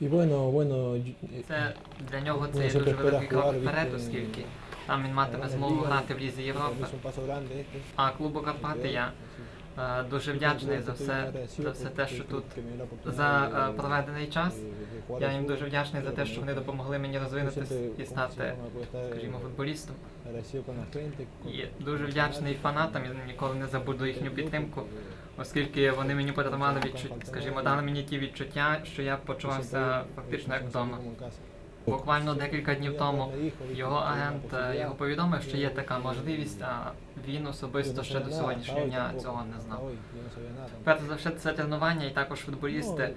Y bueno, bueno, Це для нього це Ну, є дуже великий крок вперед, оскільки там він матиме змогу грати в Лізі Європи. А клубу Карпати я е, дуже вдячний за все, за все те, що тут за е, проведений час. Я їм дуже вдячний за те, що вони допомогли мені розвинутися і стати, скажімо, футболістом. І дуже вдячний фанатам, і ніколи не забуду їхню підтримку, оскільки вони мені подарували відчуття, скажімо, дали мені ті відчуття, що я почувався фактично як вдома. Буквально декілька днів тому його агент е, його повідомив, що є така можливість, а він особисто ще до сьогоднішнього дня цього не знав. Перш за все, це тренування і також футболісти,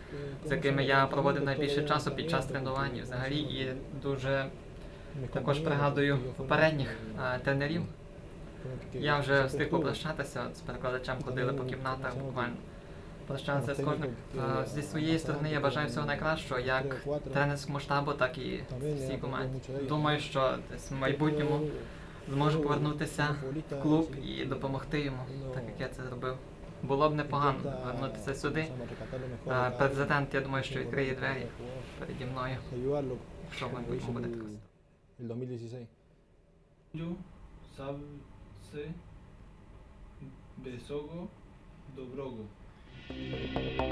з якими я проводив найбільше часу під час тренувань взагалі і дуже також пригадую попередніх е, тренерів. Я вже встиг попрощатися з перекладачем, ходили по кімнатах буквально. Прощалися з кожним. Зі своєї сторони я бажаю всього найкращого, як тренерському штабу, так і всій команді. Думаю, що десь в майбутньому зможу повернутися в клуб і допомогти йому, так як я це зробив. Було б непогано вернутися сюди. Президент, я думаю, що відкриє двері переді мною, що в майбутньому буде так. El Thank you.